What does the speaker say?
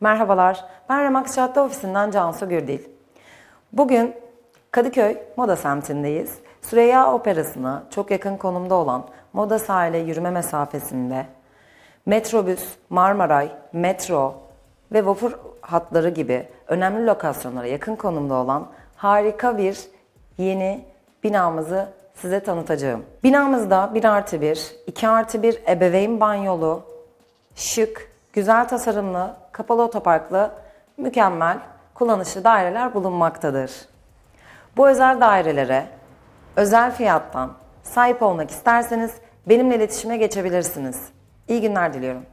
Merhabalar, ben Remax Cadde Ofisi'nden Cansu Gürdil. Bugün Kadıköy Moda semtindeyiz. Süreyya Operası'na çok yakın konumda olan Moda sahile yürüme mesafesinde metrobüs, Marmaray, metro ve vapur hatları gibi önemli lokasyonlara yakın konumda olan harika bir yeni binamızı size tanıtacağım. Binamızda 1 artı 1, 2 artı 1 ebeveyn banyolu, şık, güzel tasarımlı, kapalı otoparklı, mükemmel, kullanışlı daireler bulunmaktadır. Bu özel dairelere özel fiyattan sahip olmak isterseniz benimle iletişime geçebilirsiniz. İyi günler diliyorum.